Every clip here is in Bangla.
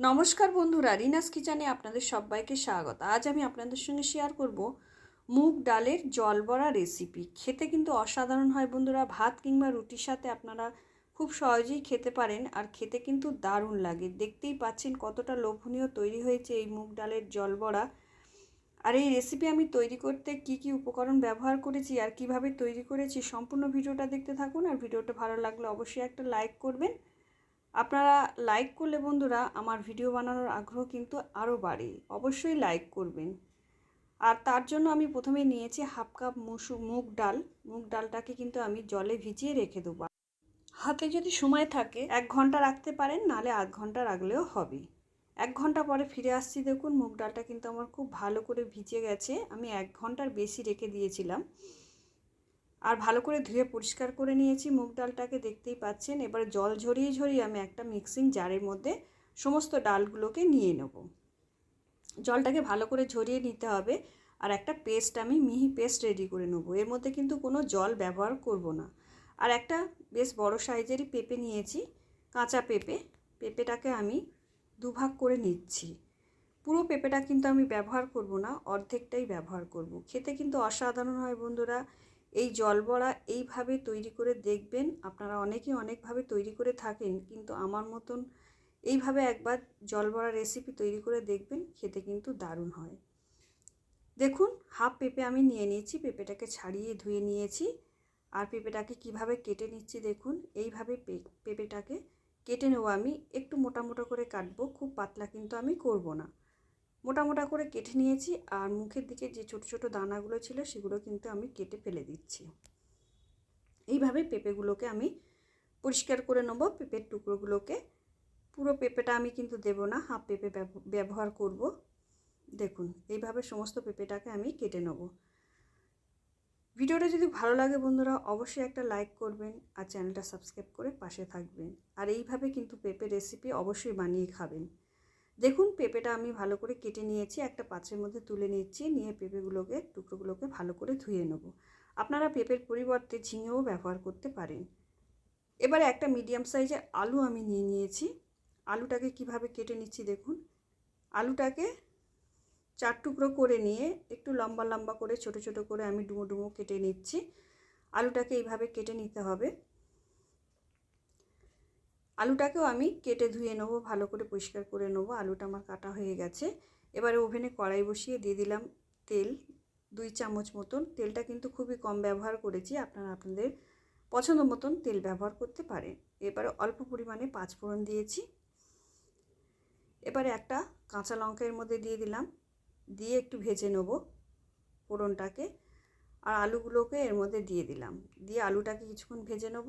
নমস্কার বন্ধুরা, রিনাস কিচেনে আপনাদের সবাইকে স্বাগত। আজ আমি আপনাদের সঙ্গে শেয়ার করব মুগ ডালের জল বড়া রেসিপি খেতে কিন্তু অসাধারণ হয় বন্ধুরা, ভাত কিংবা রুটির সাথে আপনারা খুব সহজেই খেতে পারেন আর খেতে কিন্তু দারুণ লাগে। দেখতেই পাচ্ছেন কতটা লোভনীয় তৈরি হয়েছে এই মুগ ডালের জল বড়া। আর এই রেসিপি আমি তৈরি করতে কি কি উপকরণ ব্যবহার করেছি আর কীভাবে তৈরি করেছি সম্পূর্ণ ভিডিওটা দেখতে থাকুন আর ভিডিওটা ভালো লাগলে অবশ্যই একটা লাইক করবেন। আপনারা লাইক করলে বন্ধুরা আমার ভিডিও বানানোর আগ্রহ কিন্তু আরও বাড়ে। অবশ্যই লাইক করবেন। আর তার জন্য আমি প্রথমে নিয়েছি হাফ কাপ মুসু মুগ ডাল। মুগ ডালটাকে কিন্তু আমি জলে ভিজিয়ে রেখে দেবো। হাতে যদি সময় থাকে, এক ঘণ্টা রাখতে পারেন নালে আধ ঘণ্টা রাখলেও হবে। এক ঘণ্টা পরে ফিরে আসছি দেখুন, মুগ ডালটা কিন্তু আমার খুব ভালো করে ভিজে গেছে। আমি এক ঘণ্টার বেশি রেখে দিয়েছিলাম। আর ভালো করে ধুয়ে পরিষ্কার করে নিয়েছি। মুগ ডালটাকে দেখতেই পাচ্ছেন। এবার জল ঝরিয়ে ঝরিয়ে আমি একটা মিক্সিং জারের মধ্যে সমস্ত ডালগুলোকে নিয়ে নেব। জলটাকে ভালো করে ঝরিয়ে নিতে হবে আর একটা পেস্ট আমি মিহি পেস্ট রেডি করে নেব। এর মধ্যে কিন্তু কোনো জল ব্যবহার করব না। আর একটা বেশ বড় সাইজেরই পেঁপে নিয়েছি, কাঁচা পেঁপে। পেঁপেটাকে আমি দুভাগ করে নিচ্ছি। পুরো পেঁপেটা কিন্তু আমি ব্যবহার করব না, অর্ধেকটাই ব্যবহার করব। খেতে কিন্তু অসাধারণ হয় বন্ধুরা। এই জল বড়া এইভাবে তৈরি করে দেখবেন, আপনারা অনেকেই অনেকভাবে তৈরি করে থাকেন, কিন্তু আমার মতন এইভাবে একবার জল বড়া রেসিপি তৈরি করে দেখবেন, খেতে কিন্তু দারুণ হয়। দেখুন হাফ পেঁপে আমি নিয়ে নিয়েছি, পেঁপেটাকে ছাড়িয়ে ধুয়ে নিয়েছি। আর পেঁপেটাকে কীভাবে কেটে নিচ্ছি দেখুন, এইভাবে পেঁপেটাকে কেটে নেব আমি, একটু মোটা মোটা করে কাটবো, খুব পাতলা কিন্তু আমি করব না। মোটা মোটা করে কেটে নিয়েছি আর মুখের দিকে যে ছোট ছোট দানাগুলো ছিল সেগুলো কিন্তু আমি কেটে ফেলে দিচ্ছি। এইভাবে পেঁপেগুলোকে আমি পরিষ্কার করে নেব। পেঁপের টুকরোগুলোকে পুরো পেঁপেটা আমি কিন্তু দেব না, হাফ পেঁপে ব্যবহার করব। দেখুন, এইভাবে সমস্ত পেঁপেটাকে আমি কেটে নেব। ভিডিওটা যদি ভালো লাগে বন্ধুরা, অবশ্যই একটা লাইক করবেন আর চ্যানেলটা সাবস্ক্রাইব করে পাশে থাকবেন। আর এইভাবে কিন্তু পেঁপে রেসিপি অবশ্যই বানিয়ে খাবেন। দেখুন, পেঁপেটা আমি ভালো করে কেটে নিয়েছি, একটা পাত্রের মধ্যে তুলে নিচ্ছি, নিয়ে পেঁপেগুলোকে, টুকরোগুলোকে ভালো করে ধুয়ে নেব। আপনারা পেঁপের পরিবর্তে ঝিঙেও ব্যবহার করতে পারেন। এবারে একটা মিডিয়াম সাইজের আলু আমি নিয়ে নিয়েছি। আলুটাকে কীভাবে কেটে নিচ্ছি দেখুন। আলুটাকে চার টুকরো করে নিয়ে, একটু লম্বা লম্বা করে, ছোট ছোট করে আমি ডুমো ডুমো কেটে নিচ্ছি। আলুটাকে এইভাবে কেটে নিতে হবে। আলুটাকেও আমি কেটে ধুয়ে নেব, ভালো করে পরিষ্কার করে নেব। আলুটা আমার কাটা হয়ে গেছে। এবারে ওভেনে কড়াই বসিয়ে দিয়ে দিলাম তেল, দুই চামচ মতন। তেলটা কিন্তু খুবই কম ব্যবহার করেছি, আপনারা আপনাদের পছন্দ মতন তেল ব্যবহার করতে পারেন। এবারে অল্প পরিমাণে পাঁচ ফোড়ন দিয়েছি। এবারে একটা কাঁচা লঙ্কা এর মধ্যে দিয়ে দিলাম। দিয়ে একটু ভেজে নেব ফোড়নটাকে। আর আলুগুলোকে এর মধ্যে দিয়ে দিলাম। দিয়ে আলুটাকে কিছুক্ষণ ভেজে নেব।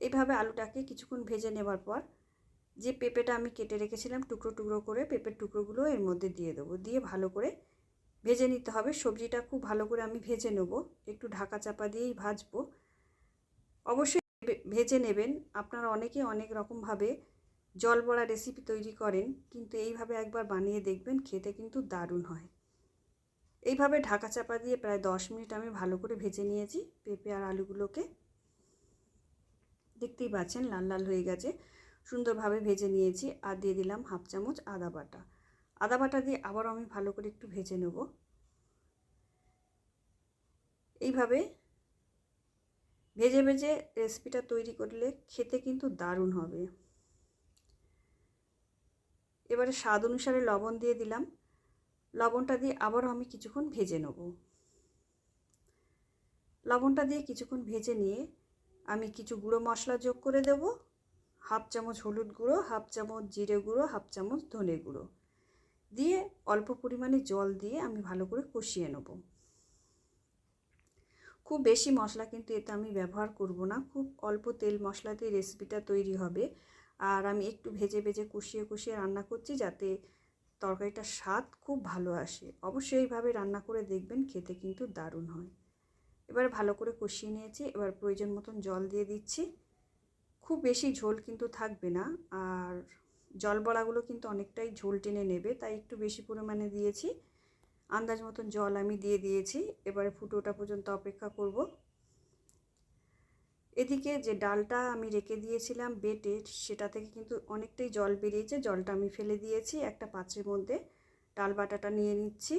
এইভাবে আলুটাকে কিছুক্ষণ ভেজে নেবার পর যে পেঁপেটা আমি কেটে রেখেছিলাম টুকরো টুকরো করে পেঁপের টুকরোগুলো এর মধ্যে দিয়ে দেবো। দিয়ে ভালো করে ভেজে নিতে হবে। সবজিটা খুব ভালো করে আমি ভেজে নেব। একটু ঢাকা চাপা দিয়েই ভাজবো। অবশ্যই ভেজে নেবেন। আপনারা অনেকে অনেক রকমভাবে জল বড়া রেসিপি তৈরি করেন, কিন্তু এইভাবে একবার বানিয়ে দেখবেন খেতে কিন্তু দারুণ হয়। এইভাবে ঢাকা চাপা দিয়ে প্রায় দশ মিনিট আমি ভালো করে ভেজে নিয়েছি পেঁপে আর আলুগুলোকে। দেখতেই পাচ্ছেন, লাল লাল হয়ে গেছে। সুন্দরভাবে ভেজে নিয়েছি আর দিয়ে দিলাম হাফ চামচ আদা বাটা। আদা বাটা দিয়ে আবারও আমি ভালো করে একটু ভেজে নেব। এইভাবে ভেজে ভেজে রেসিপিটা তৈরি করলে খেতে কিন্তু দারুণ হবে। এবারে স্বাদ অনুসারে লবণ দিয়ে দিলাম। লবণটা দিয়ে আবারও আমি কিছুক্ষণ ভেজে নেব। লবণটা দিয়ে কিছুক্ষণ ভেজে নিয়ে আমি কিছু গুঁড়ো মশলা যোগ করে দেব। হাফ চামচ হলুদ গুঁড়ো, হাফ চামচ জিরে গুঁড়ো, হাফ চামচ ধনে গুঁড়ো। দিয়ে অল্প পরিমাণে জল দিয়ে আমি ভালো করে কষিয়ে নেব। খুব বেশি মশলা কিন্তু এতে আমি ব্যবহার করব না। খুব অল্প তেল মশলাতেই রেসিপিটা তৈরি হবে। আর আমি একটু ভেজে ভেজে কষিয়ে কষিয়ে রান্না করছি যাতে তরকারিটার স্বাদ খুব ভালো আসে। অবশ্যই এইভাবে রান্না করে দেখবেন, খেতে কিন্তু দারুণ হয়। এবার ভালো করে কষিয়ে নিয়েছি। এবার প্রয়োজন মতন জল দিয়ে দিচ্ছি। খুব বেশি ঝোল কিন্তু থাকবে না। আর জল বড়াগুলো কিন্তু অনেকটাই ঝোল টেনে নেবে, তাই একটু বেশি পরিমাণে দিয়েছি। আন্দাজ মতন জল আমি দিয়ে দিয়েছি। এবারে ফুটোটা পর্যন্ত অপেক্ষা করব। এদিকে যে ডালটা আমি রেখে দিয়েছিলাম বেটে, সেটা থেকে কিন্তু অনেকটাই জল বেরিয়েছে। জলটা আমি ফেলে দিয়েছি একটা পাত্রের মধ্যে। ডাল বাটাটা নিয়ে নিচ্ছি।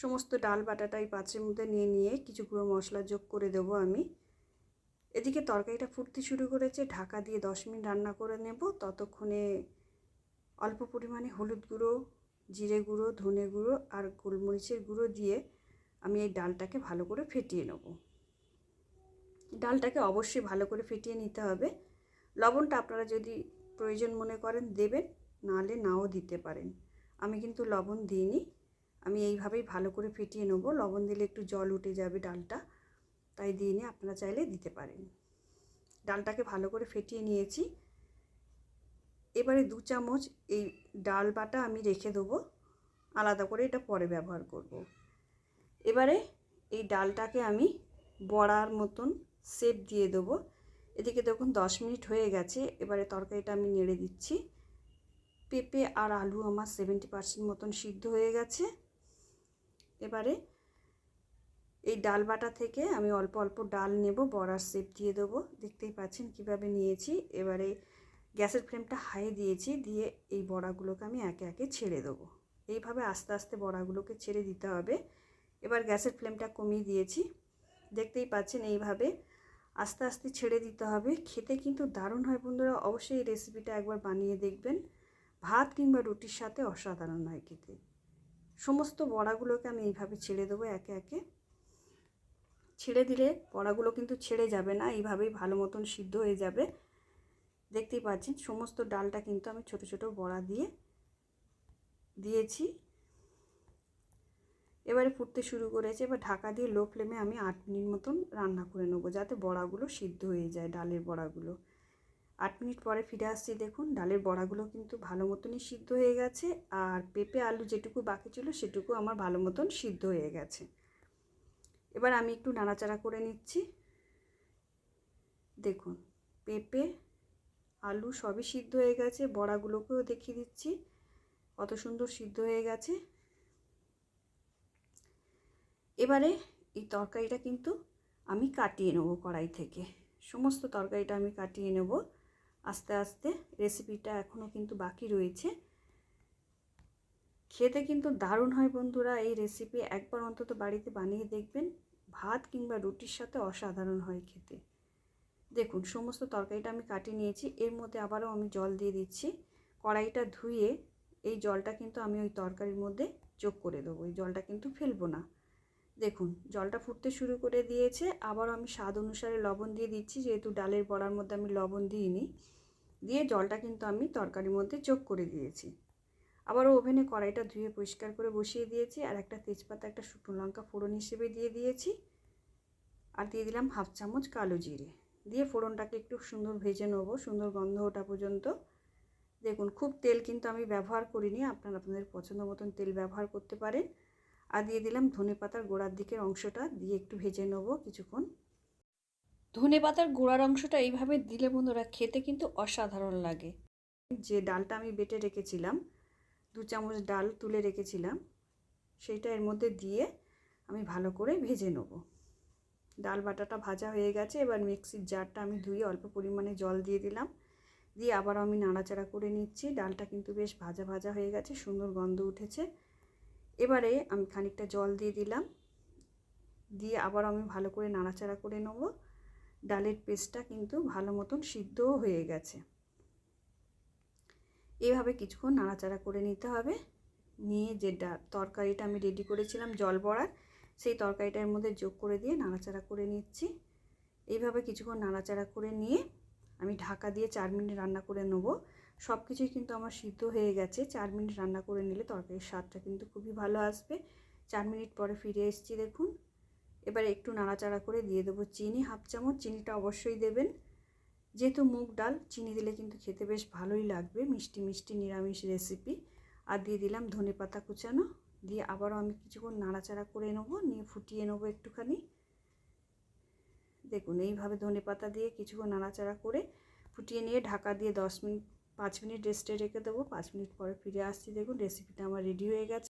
সমস্ত ডাল বাটাটা এই পাত্রের মধ্যে নিয়ে নিয়ে কিছু গুঁড়ো মশলা যোগ করে দেবো আমি। এদিকে তরকারিটা ফুটতে শুরু করেছে, ঢাকা দিয়ে দশ মিনিট রান্না করে নেব। ততক্ষণে অল্প পরিমাণে হলুদ গুঁড়ো, জিরে গুঁড়ো, ধনে গুঁড়ো আর গোলমরিচের গুঁড়ো দিয়ে আমি এই ডালটাকে ভালো করে ফেটিয়ে নেব। ডালটাকে অবশ্যই ভালো করে ফেটিয়ে নিতে হবে। লবণটা আপনারা যদি প্রয়োজন মনে করেন দেবেন, নাহলে নাও দিতে পারেন। আমি কিন্তু লবণ দিইনি। আমি এইভাবেই ভালো করে ফেটিয়ে নেব। লবণ দিলে একটু জল উঠে যাবে ডালটা, তাই দিয়ে নিয়ে আপনারা চাইলে দিতে পারেন। ডালটাকে ভালো করে ফেটিয়ে নিয়েছি। এবারে দু চামচ এই ডাল বাটা আমি রেখে দেবো। আলাদা করে এটা পরে ব্যবহার করব। এবারে এই ডালটাকে আমি বড়ার মতন সেপ দিয়ে দেবো। এদিকে দেখুন দশ মিনিট হয়ে গেছে, এবারে তরকারিটা আমি নেড়ে দিচ্ছি। পেঁপে আর আলু আমার সেভেন্টি পার্সেন্ট মতন সিদ্ধ হয়ে গেছে। এবারে এই ডাল বাটা থেকে আমি অল্প অল্প ডাল নেব, বড়ার শেপ দিয়ে দেবো। দেখতেই পাচ্ছেন কীভাবে নিয়েছি। এবারে গ্যাসের ফ্লেমটা হাই দিয়েছি, দিয়ে এই বড়াগুলোকে আমি একে একে ছেড়ে দেবো। এইভাবে আস্তে আস্তে বড়াগুলোকে ছেড়ে দিতে হবে। এবার গ্যাসের ফ্লেমটা কমিয়ে দিয়েছি। দেখতেই পাচ্ছেন এইভাবে আস্তে আস্তে ছেড়ে দিতে হবে। খেতে কিন্তু দারুণ হয় বন্ধুরা। অবশ্যই এই রেসিপিটা একবার বানিয়ে দেখবেন। ভাত কিংবা রুটির সাথে অসাধারণ হয় খেতে। সমস্ত বড়াগুলোকে আমি এইভাবে ছেড়ে দেবো একে একে। ছেড়ে দিলে বড়াগুলো কিন্তু ছেড়ে যাবে না, এইভাবেই ভালো মতন সিদ্ধ হয়ে যাবে। দেখতেই পাচ্ছেন, সমস্ত ডালটা কিন্তু আমি ছোট ছোট বড়া দিয়ে দিয়েছি। এবারে ফুটতে শুরু করেছে, এবার ঢাকা দিয়ে লো ফ্লেমে আমি আট মিনিট মতন রান্না করে নেব, যাতে বড়াগুলো সিদ্ধ হয়ে যায়, ডালের বড়াগুলো। আট মিনিট পরে ফিরে আসছি, দেখুন ডালের বড়াগুলো কিন্তু ভালো মতনই সিদ্ধ হয়ে গেছে আর পেঁপে আলু যেটুকু বাকি ছিল সেটুকু আমার ভালো মতন সিদ্ধ হয়ে গেছে। এবার আমি একটু নাড়াচাড়া করে নিচ্ছি। দেখুন, পেঁপে, আলু সবই সিদ্ধ হয়ে গেছে, বড়াগুলোকেও দেখিয়ে দিচ্ছি কত সুন্দর সিদ্ধ হয়ে গেছে। এবারে এই তরকারিটা কিন্তু আমি কাটিয়ে নেব কড়াই থেকে। সমস্ত তরকারিটা আমি কাটিয়ে নেব। আস্তে আস্তে রেসিপিটা এখনও কিন্তু বাকি রয়েছে। খেতে কিন্তু দারুণ হয় বন্ধুরা, এই রেসিপি একবার অন্তত বাড়িতে বানিয়ে দেখবেন, ভাত কিংবা রুটির সাথে অসাধারণ হয় খেতে। দেখুন, সমস্ত তরকারিটা আমি কাটিয়ে নিয়েছি, এর মধ্যে আবারও আমি জল দিয়ে দিচ্ছি। কড়াইটা ধুয়ে এই জলটা কিন্তু আমি ওই তরকারির মধ্যে যোগ করে দেবো, এই জলটা কিন্তু ফেলব না। দেখুন, জলটা ফুটতে শুরু করে দিয়েছে। আবারও আমি স্বাদ অনুসারে লবণ দিয়ে দিচ্ছি, যেহেতু ডালের বড়ার মধ্যে আমি লবণ দিইনি। দিয়ে জলটা কিন্তু আমি তরকারির মধ্যে যোগ করে দিয়েছি। আবারও ওভেনে কড়াইটা ধুয়ে পরিষ্কার করে বসিয়ে দিয়েছি আর একটা তেজপাতা, একটা শুকনো লঙ্কা ফোড়ন হিসেবে দিয়ে দিয়েছি। আর দিয়ে দিলাম হাফ চামচ কালো জিরে। দিয়ে ফোড়নটাকে একটু সুন্দর ভেজে নেব, সুন্দর গন্ধ ওঠা পর্যন্ত। দেখুন, খুব তেল কিন্তু আমি ব্যবহার করিনি, আপনারা আপনাদের পছন্দ মতন তেল ব্যবহার করতে পারেন। আর দিয়ে দিলাম ধনে পাতার গোড়ার দিকের অংশটা দিয়ে একটু ভেজে নেব কিছুক্ষণ। ধনে পাতার গোড়ার অংশটা এইভাবে দিলে বন্ধুরা খেতে কিন্তু অসাধারণ লাগে। যে ডালটা আমি বেটে রেখেছিলাম দু চামচ ডাল তুলে রেখেছিলাম সেইটা এর মধ্যে দিয়ে আমি ভালো করে ভেজে নেব। ডাল বাটাটা ভাজা হয়ে গেছে এবার মিক্সির জারটা আমি ধুয়ে অল্প পরিমাণে জল দিয়ে দিলাম। দিয়ে আবার আমি নাড়াচাড়া করে নিচ্ছি ডালটা কিন্তু বেশ ভাজা ভাজা হয়ে গেছে সুন্দর গন্ধ উঠেছে। এবারে আমি খানিকটা জল দিয়ে দিলাম। দিয়ে আবার আমি ভালো করে নাড়াচাড়া করে নেব। ডালের পেস্টটা কিন্তু ভালো মতন সিদ্ধও হয়ে গেছে। এভাবে কিছুক্ষণ নাড়াচাড়া করে নিতে হবে। নিয়ে যে তরকারিটা আমি রেডি করেছিলাম জল বড়ার, সেই তরকারিটার মধ্যে যোগ করে দিয়ে নাড়াচাড়া করে নিচ্ছি। এইভাবে কিছুক্ষণ নাড়াচাড়া করে নিয়ে আমি ঢাকা দিয়ে চার মিনিট রান্না করে নেব। সব কিছুই কিন্তু আমার সিদ্ধ হয়ে গেছে। চার মিনিট রান্না করে নিলে তরকারির স্বাদটা কিন্তু খুবই ভালো আসবে। চার মিনিট পরে ফিরে এসেছি দেখুন। এবার একটু নাড়াচাড়া করে দিয়ে দেবো চিনি, হাফ চামচ। চিনিটা অবশ্যই দেবেন। যেহেতু মুগ ডাল, চিনি দিলে কিন্তু খেতে বেশ ভালোই লাগবে। মিষ্টি মিষ্টি নিরামিষ রেসিপি। আর দিয়ে দিলাম ধনে পাতা কুচানো। দিয়ে আবারও আমি কিছুক্ষণ নাড়াচাড়া করে নেব, নিয়ে ফুটিয়ে নেব একটুখানি। দেখুন, এইভাবে ধনে পাতা দিয়ে কিছুক্ষণ নাড়াচাড়া করে ফুটিয়ে নিয়ে ঢাকা দিয়ে দশ মিনিট পাঁচ মিনিট রেস্টে রেখে দেবো। পাঁচ মিনিট পরে ফিরে আসছি। দেখুন রেসিপিটা আমার রেডি হয়ে গেছে।